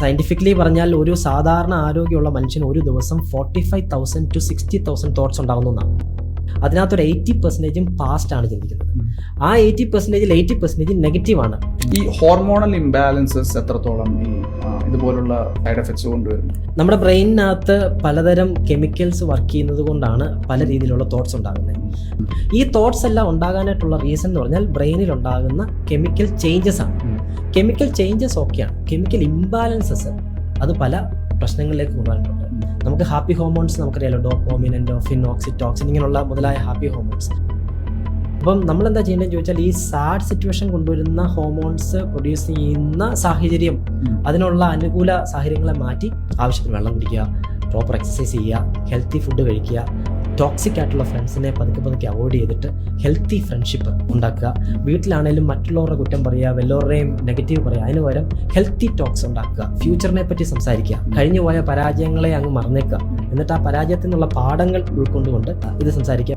Scientifically പറഞ്ഞാൽ ഒരു സാധാരണ ആരോഗ്യമുള്ള മനുഷ്യന് ഒരു ദിവസം forty five thousand two sixty thousand thoughts ഉണ്ടാകുന്നതാണ് അതിനകത്തൊരു എയ്റ്റി പെർസെന്റേജും പാസ്റ്റ് ആണ് ചിന്തിക്കുന്നത്. ആ എയ്റ്റി പെർസെന്റേജിൽ എയ്റ്റി പെർസെന്റേജ് നെഗറ്റീവ് ആണ്. ഈ ഹോർമോണൽ ഇംബാലൻസസ് എത്രത്തോളം ഈ ഇതുപോലുള്ള സൈഡ് എഫക്ട്സ് കൊണ്ടുവരുന്നു? നമ്മുടെ ബ്രെയിനിനകത്ത് പലതരം കെമിക്കൽസ് വർക്ക് ചെയ്യുന്നത് കൊണ്ടാണ് പല രീതിയിലുള്ള തോട്ട്സ് ഉണ്ടാകുന്നത്. ഈ തോട്ട്സ് എല്ലാം ഉണ്ടാകാനായിട്ടുള്ള റീസൺ എന്ന് പറഞ്ഞാൽ ബ്രെയിനിൽ ഉണ്ടാകുന്ന കെമിക്കൽ ചേഞ്ചസ് ആണ്. കെമിക്കൽ ചേഞ്ചസ് ഓക്കെയാണ് കെമിക്കൽ ഇംബാലൻസസ് അത് പല പ്രശ്നങ്ങളിലേക്ക് കൊണ്ടുവന്നിട്ടുണ്ട് നമുക്ക് ഹാപ്പി ഹോർമോൺസ് നമുക്കറിയാലോ. ഡോപ്പോമിൻ എൻഡോഫിൻ ഓക്സിറ്റോക്സിൻ ഇങ്ങനെയുള്ള മുതലായ ഹാപ്പി ഹോർമോൺസ് അപ്പം നമ്മൾ എന്താ ചെയ്യേണ്ടതെന്ന് ചോദിച്ചാൽ ഈ സാഡ് സിറ്റുവേഷൻ കൊണ്ടുവരുന്ന ഹോർമോൺസ് പ്രൊഡ്യൂസ് ചെയ്യുന്ന സാഹചര്യം. അതിനുള്ള അനുകൂല സാഹചര്യങ്ങളെ മാറ്റി ആവശ്യത്തിന് വെള്ളം കുടിക്കുക പ്രോപ്പർ എക്സസൈസ് ചെയ്യുക ഹെൽത്തി ഫുഡ് കഴിക്കുക ടോക്സിക് ആയിട്ടുള്ള ഫ്രണ്ട്സിനെ പതുക്കെ പതുക്കെ അവോയ്ഡ് ചെയ്തിട്ട് ഹെൽത്തി ഫ്രണ്ട്ഷിപ്പ് ഉണ്ടാക്കുക. വീട്ടിലാണേലും മറ്റുള്ളവരുടെ കുറ്റം പറയുക വല്ലവരുടെയും നെഗറ്റീവ് പറയുക അതിന് പകരം ഹെൽത്തി ടോക്സ് ഉണ്ടാക്കുക. ഫ്യൂച്ചറിനെ പറ്റി സംസാരിക്കുക. കഴിഞ്ഞു പോയ പരാജയങ്ങളെ അങ്ങ് മറന്നേക്കുക. എന്നിട്ട് ആ പരാജയത്തിൽ നിന്നുള്ള പാഠങ്ങൾ ഉൾക്കൊണ്ടുകൊണ്ട് ഇത് സംസാരിക്കുക.